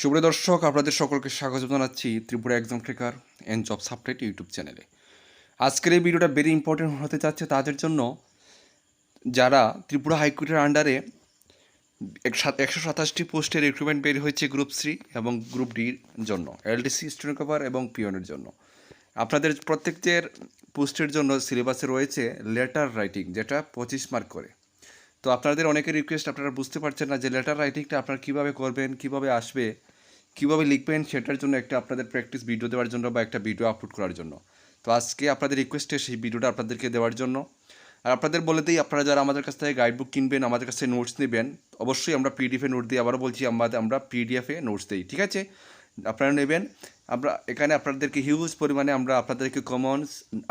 সুপ্রিয় দর্শক, আপনাদের সকলকে স্বাগত জানাচ্ছি Tripura exam tracker and job update YouTube চ্যানেলে আজকের এই ভিডিওটা ভেরি ইম্পর্টেন্ট হতে যাচ্ছে তাদের জন্য। যারা ত্রিপুরা হাইকোর্টের আন্ডারে একশো সাতাশটি পোস্টের রিক্রুটমেন্ট বের হয়েছে গ্রুপ সি এবং গ্রুপ ডির জন্য এলডিসি স্টুডেন্ট কভার এবং পিওনের জন্য। আপনাদের প্রত্যেকের পোস্টের জন্য সিলেবাসে রয়েছে লেটার রাইটিং যেটা পঁচিশ মার্ক করে। তো আপনাদের অনেকের রিকোয়েস্ট আপনারা বুঝতে পারছেন না যে লেটার রাইটিংটা আপনারা কীভাবে করবেন, কীভাবে আসবে, কীভাবে লিখবেন সেটার জন্য একটা আপনাদের প্র্যাকটিস ভিডিও দেওয়ার জন্য বা একটা ভিডিও আপলোড করার জন্য। তো আজকে আপনাদের রিকোয়েস্টে সেই ভিডিওটা আপনাদেরকে দেওয়ার জন্য। আর আপনাদের বলে দিই, আপনারা যারা আমাদের কাছ থেকে গাইড বুক কিনবেন, আমাদের কাছ নোটস নেবেন, অবশ্যই আমরা পিডিএফে নোট দিই আবারও বলছি আমাদের আমরা পিডিএফে নোটস দিই, ঠিক আছে? আপনারা নেবেন, আমরা, এখানে আপনাদেরকে হিউজ পরিমাণে আমরা আপনাদেরকে কমন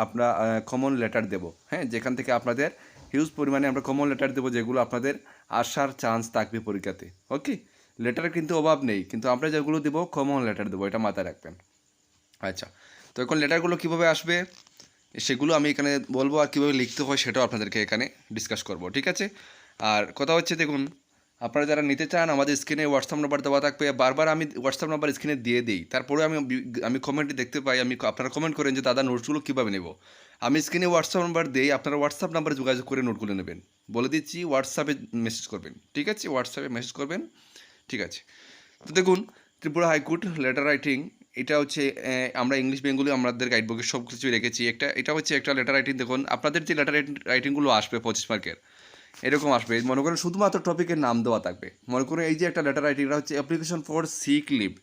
আপনার কমন লেটার দেবো হ্যাঁ? যেখান থেকে আপনাদের হিউজ পরিমাণে আমরা কমন লেটার দেবো যেগুলো আপনাদের আসার চান্স থাকবে পরীক্ষাতে ওকে লেটার কিন্তু অভাব নেই, কিন্তু আমরা যেগুলো দেবো কমন লেটার দেবো, এটা মাথায় রাখবেন। আচ্ছা তো এখন লেটারগুলো কীভাবে আসবে? সেগুলো আমি এখানে বলব আর কীভাবে লিখতে হয় সেটাও আপনাদেরকে এখানে ডিসকাস করব, ঠিক আছে? আর কথা হচ্ছে দেখুন আপনারা যারা নিতে চান, আমাদের স্ক্রিনে হোয়াটসঅ্যাপ নাম্বার দেওয়া থাকবে। বারবার আমি হোয়াটসঅ্যাপ নাম্বার স্ক্রিনে দিয়ে দিই। তারপরে আমি আমি কমেন্টে দেখতে পাই। আমি আপনারা কমেন্ট করেন যে, দাদা নোটসগুলো কীভাবে নেব? আমি স্ক্রিনে হোয়াটসঅ্যাপ নাম্বার দিই। আপনারা হোয়াটসঅ্যাপ নাম্বারে যোগাযোগ করে নোটগুলো নেবেন। বলে দিচ্ছি হোয়াটসঅ্যাপে মেসেজ করবেন। ঠিক আছে? হোয়াটসঅ্যাপে মেসেজ করবেন। ঠিক আছে? তো দেখুন, ত্রিপুরা হাইকোর্ট লেটার রাইটিং এটা হচ্ছে আমরা ইংলিশ বেঙ্গলি আমাদের গাইড বুকে সব কিছুই রেখেছি। একটা, এটা হচ্ছে একটা লেটার রাইটিং দেখুন, আপনাদের যে লেটার রাইটিংগুলো আসবে পঁচিশ মার্কের এরকম আসবে। মনে করেন শুধুমাত্র টপিকের নাম দেওয়া থাকবে। মনে করুন এই যে একটা লেটার রাইটিং এটা হচ্ছে অ্যাপ্লিকেশন ফর সিক লিভ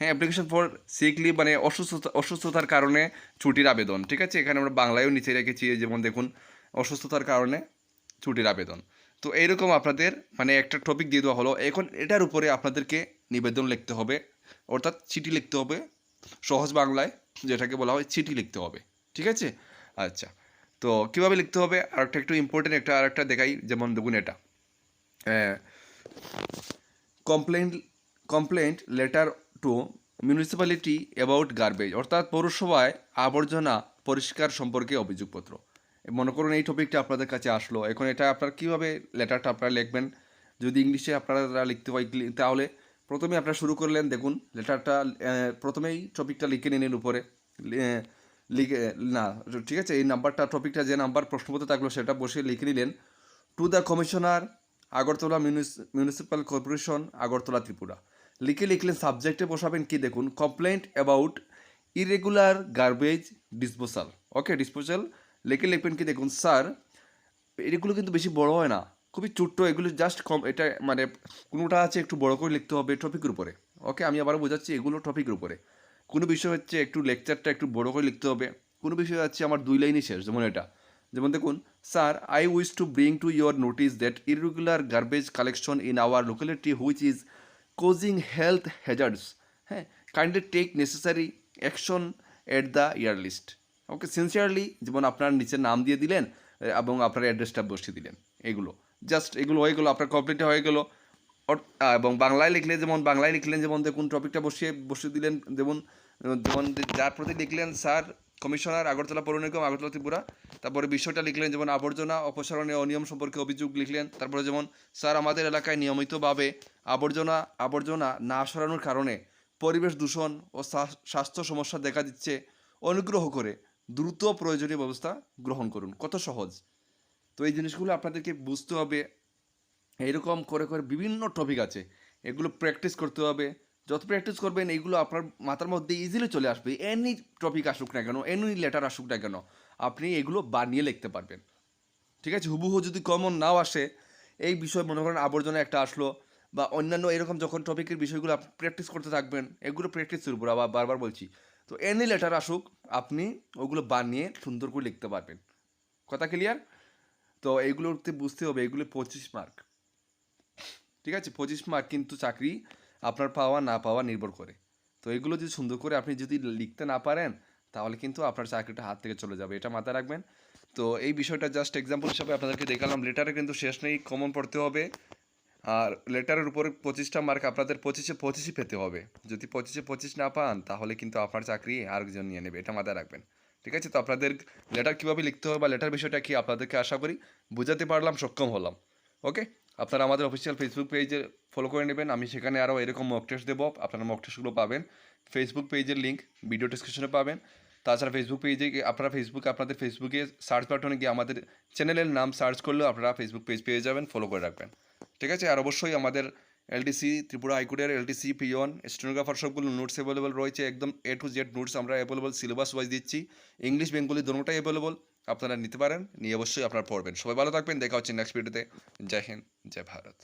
হ্যাঁ অ্যাপ্লিকেশন ফর সিক লিভ মানে অসুস্থতা, অসুস্থতার কারণে ছুটির আবেদন, ঠিক আছে? এখানে আমরা বাংলায়ও নিচে রেখেছি যেমন দেখুন, অসুস্থতার কারণে ছুটির আবেদন। তো এইরকম আপনাদের মানে একটা টপিক দিয়ে দেওয়া হলো। এখন এটার উপরে আপনাদেরকে নিবেদন লিখতে হবে, অর্থাৎ চিঠি লিখতে হবে। সহজ বাংলায় যেটাকে বলা হয়, চিঠি লিখতে হবে, ঠিক আছে? আচ্ছা। তো কীভাবে লিখতে হবে? আর একটা একটু ইম্পর্টেন্ট একটা আর একটা দেখাই, যেমন দেখুন এটা। Complaint complaint letter to municipality about garbage অর্থাৎ পৌরসভায় আবর্জনা পরিষ্কার সম্পর্কে অভিযোগপত্র। মনে করুন এই টপিকটা আপনাদের কাছে আসলো। এখন এটা আপনার কীভাবে লেটারটা আপনারা লিখবেন? যদি ইংলিশে আপনারা লিখতে হয়, তাহলে প্রথমে আপনারা শুরু করলেন, দেখুন লেটারটা প্রথমেই টপিকটা লিখে নিলেন উপরে। লিখে, না, ঠিক আছে, এই নাম্বারটা, টপিকটা যে নাম্বার প্রশ্নপত্র থাকল সেটা বসে লিখে নিলেন। To the commissioner Agartala municipal corporation Agartala Tripura. লিখে লিখলেন সাবজেক্টে বসাবেন কি দেখুন? Complaint about irregular garbage disposal okay disposal লিখে লিখবেন কি দেখুন? স্যার এগুলো কিন্তু বেশি বড় হয় না। খুবই ছোট্ট, এগুলো জাস্ট কম এটা মানে কোনোটা আছে একটু বড় করে লিখতে হবে টপিকের উপরে। ওকে আমি আবার বোঝাচ্ছি এগুলো টপিকের উপরে। কোনো বিষয় হচ্ছে একটু লেকচারটা একটু বড় করে লিখতে হবে। কোনো বিষয় হচ্ছে আমার দুই লাইনই শেষ, যেমন এটা। যেমন দেখুন sir I wish to bring to your notice that irregular garbage collection in our locality which is causing health hazards হ্যাঁ kindly take necessary action at the earliest okay sincerely যেমন আপনার নিচের নাম দিয়ে দিলেন এবং আপনার অ্যাড্রেসটা বসিয়ে দিলেন, এগুলো। জাস্ট এগুলো হয়ে গেলো, আপনার কমপ্লিট হয়ে গেলো। এবং বাংলায় লিখলে যেমন, বাংলায় লিখলেন যেমন, দেখুন টপিকটা বসিয়ে বসিয়ে দিলেন, যেমন যেমন যার প্রতি লিখলেন স্যার কমিশনার আগরতলা পৌর নিগম আগরতলা ত্রিপুরা, তারপরে বিষয়টা লিখলেন যেমন আবর্জনা অপসারণে অনিয়ম সম্পর্কে অভিযোগ লিখলেন, তারপরে যেমন, স্যার, আমাদের এলাকায় নিয়মিতভাবে আবর্জনা আবর্জনা না সরানোর কারণে পরিবেশ দূষণ ও স্বাস্থ্য সমস্যা দেখা দিচ্ছে। অনুগ্রহ করে দ্রুত প্রয়োজনীয় ব্যবস্থা গ্রহণ করুন। কত সহজ। তো এই জিনিসগুলো আপনাদেরকে বুঝতে হবে। এরকম করে করে বিভিন্ন টপিক আছে। এগুলো প্র্যাকটিস করতে হবে। যত প্র্যাকটিস করবেন, এইগুলো আপনার মাথার মধ্যে ইজিলি চলে আসবে। এনি টপিক আসুক না কেন এনি লেটার আসুক না কেন, আপনি এগুলো বানিয়ে লিখতে পারবেন। ঠিক আছে? হুবহু যদি কমন নাও আসে, এই বিষয় মনে করেন আবর্জনা একটা আসলো, বা অন্যান্য এরকম যখন টপিকের বিষয়গুলো আপনি প্র্যাকটিস করতে থাকবেন, এগুলো প্র্যাকটিসের উপর আবার বারবার বলছি। তো এনি লেটার আসুক, আপনি ওগুলো বানিয়ে সুন্দর করে লিখতে পারবেন। কথা ক্লিয়ার তো এইগুলোতে বুঝতে হবে, এগুলো পঁচিশ মার্ক ঠিক আছে? পঁচিশ মার্ক কিন্তু চাকরি আপনার পাওয়া না পাওয়া নির্ভর করে। তো এগুলো যদি সুন্দর করে আপনি যদি লিখতে না পারেন, তাহলে কিন্তু আপনার চাকরিটা হাত থেকে চলে যাবে, এটা মাথায় রাখবেন। তো এই বিষয়টা জাস্ট এক্সাম্পল হিসাবে আপনাদেরকে দেখালাম লেটারে কিন্তু শেষ নেই কমন পড়তে হবে। আর লেটারের উপরে পঁচিশটা মার্ক আপনাদের পঁচিশে পঁচিশই পেতে হবে। যদি পঁচিশে পঁচিশ না পান, তাহলে কিন্তু আপনার চাকরি আরেকজন নিয়ে নেবে, এটা মাথায় রাখবেন। ঠিক আছে? তো আপনাদের লেটার কীভাবে লিখতে হবে বা লেটার বিষয়টা কি আপনাদেরকে আশা করি বোঝাতে পারলাম, সক্ষম হলাম। ওকে আপনারা আমাদের অফিসিয়াল ফেসবুক পেজে ফলো করে নেবেন। আমি সেখানে আরও এরকম মক টেস্ট দেবো। আপনারা মক টেস্টগুলো পাবেন। ফেসবুক পেজের লিঙ্ক ভিডিও ডিসক্রিপশনে পাবেন। তাছাড়া ফেসবুক পেজে আপনারা ফেসবুক আপনাদের ফেসবুকে সার্চ বাটনে গিয়ে আমাদের চ্যানেলের নাম সার্চ করলেও আপনারা ফেসবুক পেজ পেয়ে যাবেন ফলো করে রাখবেন। ঠিক আছে? আর অবশ্যই আমাদের এলটিসি ত্রিপুরা হাইকোর্টের এলটিসি পিওন স্টেনোগ্রাফার সবগুলো নোটস অ্যাভেলেবল রয়েছে। একদম এ টু জেড নোটস আমরা অ্যাভেলেবল সিলেবাস ওয়াইজ দিচ্ছি। ইংলিশ বেঙ্গলি দুটোটাই অ্যাভেলেবল আপনারা নিতে পারেন, নিয়ে অবশ্যই আপনারা পড়বেন। সবাই ভালো থাকবেন, দেখা হচ্ছে নেক্সট ভিডিওতে জয় হিন্দ, জয় ভারত।